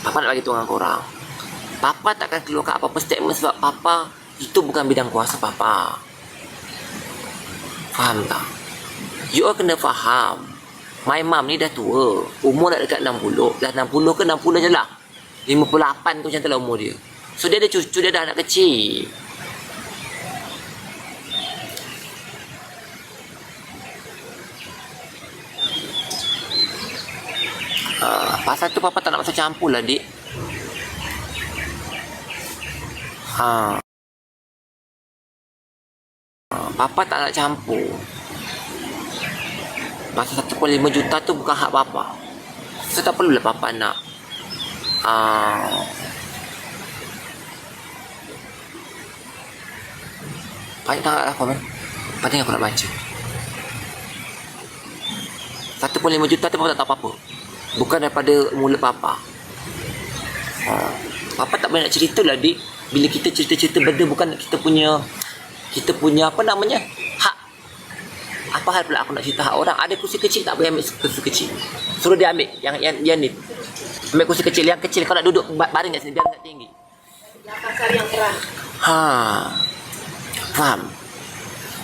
Papa nak bagi tahu dengan korang. Papa takkan keluarkan apa-apa statement sebab Papa itu bukan bidang kuasa Papa. Faham tak? You all kena faham. My mom ni dah tua. Umur dah dekat 60. Dah 60 ke 60 je lah. 58 tu macam tu lah umur dia. So dia ada cucu dia dah anak kecil. Uh, pasal tu papa tak nak masuk campur lah dik. Ha. Papa tak nak campur. Pasal 1.5 juta tu bukan hak papa. So tak perlulah papa nak uh, Banyak sangat lah komen Penting aku nak baca 1.5 juta tu papa tak tahu apa-apa Bukan daripada mulut papa. Ha. Papa tak boleh nak cerita lah dik. Bila kita cerita-cerita benda bukan kita punya Kita punya apa namanya Hak. Apa hal pula aku nak cerita hak orang? Ada kursi kecil tak? Boleh ambil kursi kecil. Suruh dia ambil Yang yang, yang ni. Ambil kursi kecil. Yang kecil kau nak duduk ba- baring kat sini Biar tak tinggi. Pasar yang keras. Ha. Faham?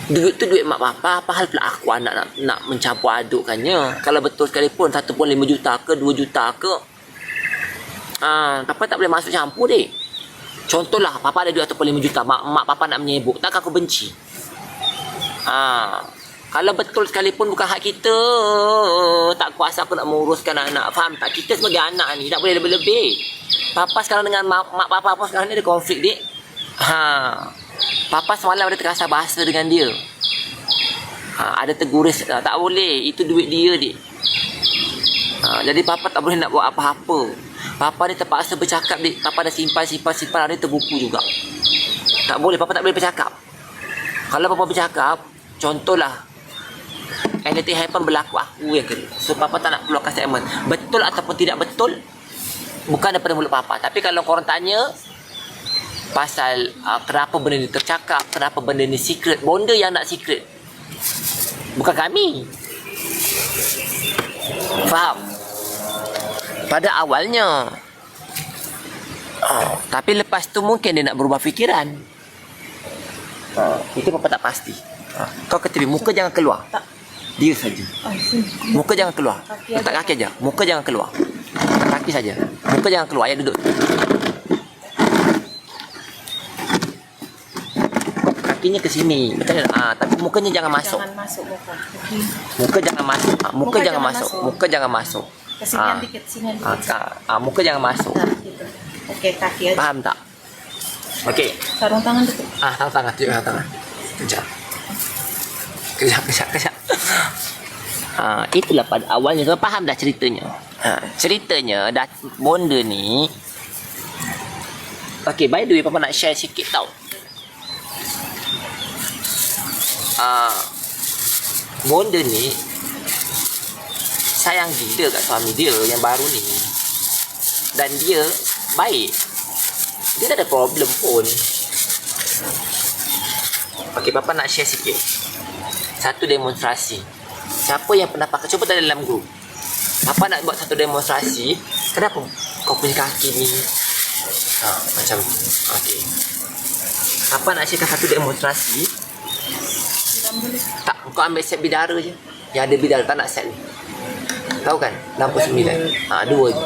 Duit tu duit mak bapa, apa hal pula aku anak nak, nak mencampur adukkannya? Kalau betul sekalipun 1.5 juta ke 2 juta ke. Ha, papa tak boleh masuk campur dek. Contohlah, papa ada duit 1.5 juta, mak, mak papa nak menyebut, takkan aku benci? Ha, kalau betul sekalipun bukan hak kita, tak kuasa aku nak menguruskan anak. Faham tak? Kita sebagai anak ni tak boleh lebih-lebih. Papa sekarang dengan mak, mak papa apa sekarang ni ada konflik dek. Ha. Papa semalam ada terkasar bahasa dengan dia. Ha, ada teguris ha, tak boleh. Itu duit dia dik. Ha, jadi papa tak boleh nak buat apa-apa. Papa ni terpaksa bercakap dik. Papa dah simpan simpan simpan ada terbuku juga. Tak boleh papa tak boleh bercakap. Kalau papa bercakap, contohlah anything happen berlaku aku yang kena. So papa tak nak keluarkan statement. Betul ataupun tidak betul bukan daripada mulut papa. Tapi kalau korang tanya pasal uh, kenapa benda ni tercakap, kenapa benda ni secret, bonda yang nak secret. Bukan kami. Faham? Pada awalnya. Oh, tapi lepas tu mungkin dia nak berubah fikiran. Oh, itu papa tak pasti. Oh, kau ke TV, muka jangan keluar. Tak. Dia saja. Muka jangan keluar. Letak kaki aja. Muka jangan keluar. Letak kaki saja. Muka jangan keluar. Ayah duduk. Kakinya ke sini. Betul? Ah, tapi mukanya jangan masuk. Jangan masuk muka. Okey. Muka jangan masuk. Ah, muka, Muka jangan jangan masuk. masuk. Muka jangan masuk. Kesinian Ah. dikit, sinian Ah, dikit. ah, ah, muka jangan masuk. Nah, gitu. Okey, kaki aja. Faham tak? Okey. Sarung tangan dekat. Ah, tangan tangan. Tunjuk tangan tangan. Kejap. Kejap, kejap, kejap. Ha, itulah pada awalnya. Kau faham dah ceritanya? Ha, ceritanya, dah bonda ni... Okay, by the way, Papa nak share sikit tau. Ah, bonda ni sayang gila kat suami dia yang baru ni. Dan dia baik. Dia tak ada problem pun. Okey, Papa nak share sikit. Satu demonstrasi. Siapa yang pernah pakai, cuba tanya dalam group. Papa nak buat satu demonstrasi. Kenapa kau punya kaki ni? Ha, macam Okey. Papa nak sharekan satu demonstrasi. Tak, kau ambil set bidara je. Yang ada bidara, tak nak set ni. Tahu kan? Lampu sembilan. Ha, dua je.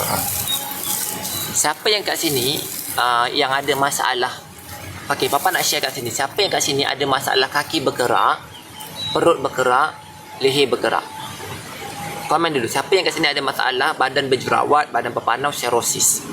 Ha. Siapa yang kat sini uh, yang ada masalah Okey, Papa nak share kat sini. Siapa yang kat sini ada masalah kaki bergerak, perut bergerak, leher bergerak? Komen dulu. Siapa yang kat sini ada masalah badan berjerawat, badan berpanau, serosis?